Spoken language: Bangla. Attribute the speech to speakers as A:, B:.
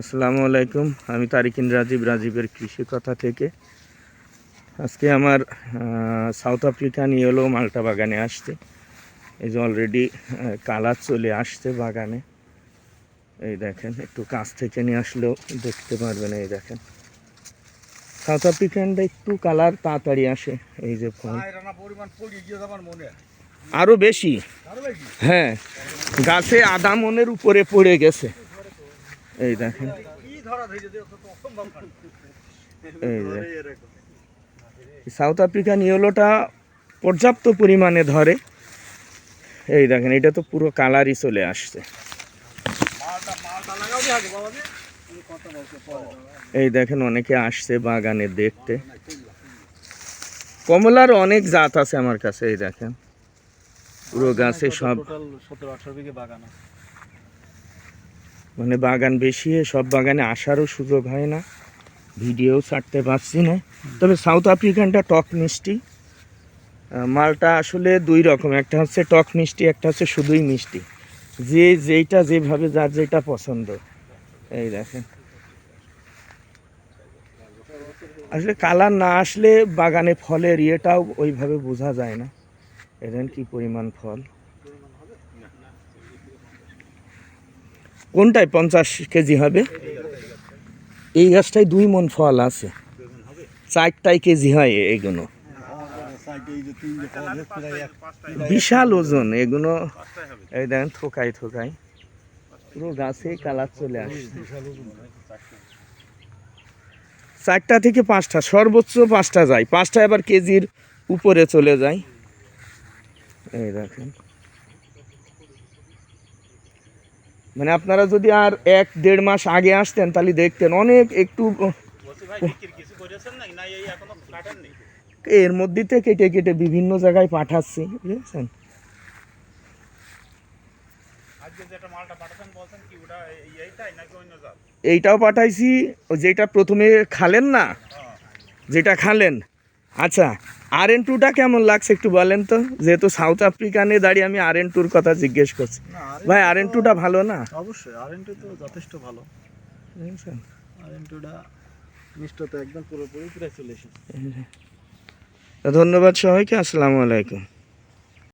A: আসসালামু আলাইকুম আমি তারিকিন রাজীব রাজীবের কৃষি কথা থেকে। আজকে আমার সাউথ আফ্রিকান ইয়েলো মালটা বাগানে আসছে। এই যে অলরেডি কালার চলে আসছে বাগানে। এই দেখেন একটু কাছ থেকে নিয়ে আসলেও দেখতে পারবেন এই দেখেন। সাউথ আফ্রিকানটা একটু কালার তাড়াতাড়ি আসে এই যে ফোন আরও বেশি?
B: আরও বেশি?
A: হ্যাঁ গাছে আধা মনের উপরে পড়ে গেছে। এই দেখেন। সাউথ আফ্রিকান ইয়েলোটা পর্যাপ্ত পরিমাণে ধরে। এই দেখেন, এটা তো পুরো কালারই চলে আসছে।
B: এই
A: দেখেন, অনেকে আসছে বাগানে দেখতে। কমলার অনেক জাত আছে আমার কাছে, এই দেখেন। পুরো গাছে সব
B: সতেরো আঠারো বিঘে বাগান আছে।
A: মানে বাগান বেশি, সব বাগানে আসারও সুযোগ হয় না। ভিডিও ছাড়তে পারছি না। তবে সাউথ আফ্রিকানটা টক মিষ্টি। মালটা আসলে দুই রকম, একটা হচ্ছে টক মিষ্টি, একটা হচ্ছে শুধুই মিষ্টি। যে যেইটা যেভাবে, যার যেটা পছন্দ। এই দেখেন। আসলে কালার না আসলে বাগানে ফলের ইয়েটাও ওইভাবে বোঝা যায় না। এদের কি পরিমাণ ফল। কোনটায় পঞ্চাশ কেজি হবে? এই গাছটায় দুই মন ফল আছে। চারটায় কেজি হয় এগুলো। বিশাল ওজন এগুলো। এই দেখেন থোকাই থোকাই পুরো গাছে কালার চলে আসছে। চারটা থেকে পাঁচটা, সর্বোচ্চ পাঁচটা যায়। পাঁচটা এবার কেজির উপরে চলে যায়। এই দেখেন। মানে আপনারা যদি আর এক দেড় মাস আগে আসতেন তাহলে দেখতেন অনেক একটু এর মধ্যে থেকে কেটে কেটে বিভিন্ন জায়গায় পাঠাচ্ছি বুঝেছেন? এইটাও পাঠাইছি যেটা প্রথমে খালেন না যেটা খালেন আচ্ছা আর এন টুটা কেমন লাগছে একটু বলেন তো? যেহেতু সাউথ আফ্রিকানে দাঁড়িয়ে আমি আর এন টুর কথা জিজ্ঞেস করছি। ভাই আর এন টুটা ভালো না?
B: অবশ্যই আর এন টু তো যথেষ্ট ভালো? আর টুটা মিষ্টতা একদম পুরোপুরি প্রায় চলে এসেছে।
A: ধন্যবাদ সবাইকে আসসালামু আলাইকুম।